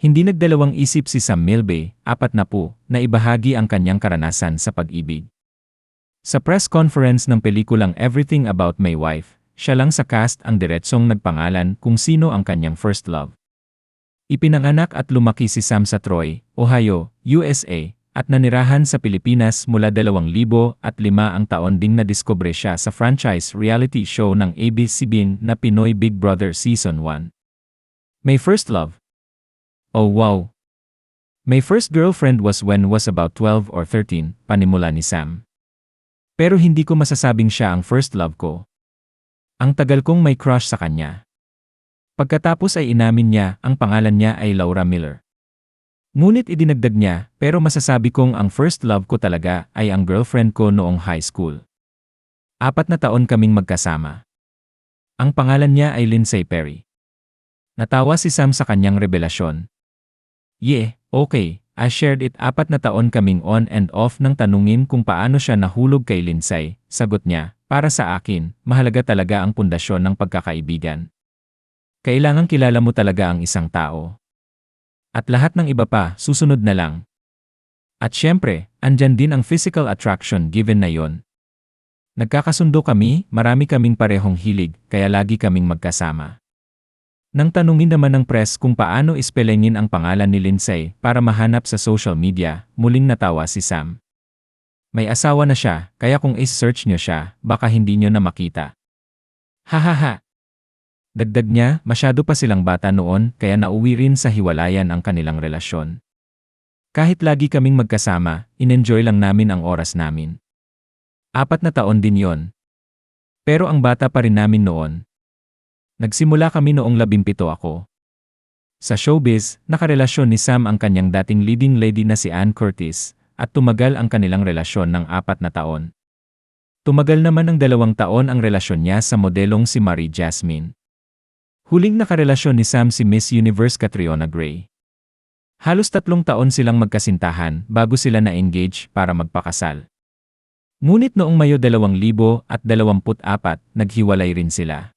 Hindi nagdalawang isip si Sam Milby, apat na po, na ibahagi ang kanyang karanasan sa pag-ibig. Sa press conference ng pelikulang Everything About My Wife, siya lang sa cast ang diretsong nagpangalan kung sino ang kanyang first love. Ipinanganak at lumaki si Sam sa Troy, Ohio, USA, at nanirahan sa Pilipinas mula 2005 ang taon ding nadiskubre siya sa franchise reality show ng ABS-CBN na Pinoy Big Brother Season 1. My first love. Oh wow. My first girlfriend was when was about 12 or 13, panimula ni Sam. Pero hindi ko masasabing siya ang first love ko. Ang tagal kong may crush sa kanya. Pagkatapos ay inamin niya, ang pangalan niya ay Laura Miller. Ngunit idinagdag niya, pero masasabi kong ang first love ko talaga ay ang girlfriend ko noong high school. Apat na taon kaming magkasama. Ang pangalan niya ay Lindsay Perry. Natawa si Sam sa kanyang revelasyon. Yeah, okay, I shared it apat na taon kaming on and off nang tanungin kung paano siya nahulog kay Lindsay, sagot niya, para sa akin, mahalaga talaga ang pundasyon ng pagkakaibigan. Kailangang kilala mo talaga ang isang tao. At lahat ng iba pa, susunod na lang. At syempre, andyan din ang physical attraction given na yon. Nagkakasundo kami, marami kaming parehong hilig, kaya lagi kaming magkasama. Nang tanungin naman ng press kung paano ispelengin ang pangalan ni Lindsay para mahanap sa social media, muling natawa si Sam. May asawa na siya, kaya kung is-search niyo siya, baka hindi niyo na makita. Hahaha! Dagdag niya, masyado pa silang bata noon kaya nauwi rin sa hiwalayan ang kanilang relasyon. Kahit lagi kaming magkasama, inenjoy lang namin ang oras namin. Apat na taon din yon. Pero ang bata pa rin namin noon. Nagsimula kami noong labimpito ako. Sa showbiz, nakarelasyon ni Sam ang kanyang dating leading lady na si Ann Curtis, at tumagal ang kanilang relasyon ng apat na taon. Tumagal naman ng dalawang taon ang relasyon niya sa modelong si Marie Jasmine. Huling nakarelasyon ni Sam si Miss Universe Catriona Gray. Halos tatlong taon silang magkasintahan bago sila na-engage para magpakasal. Ngunit noong Mayo 2024, naghiwalay rin sila.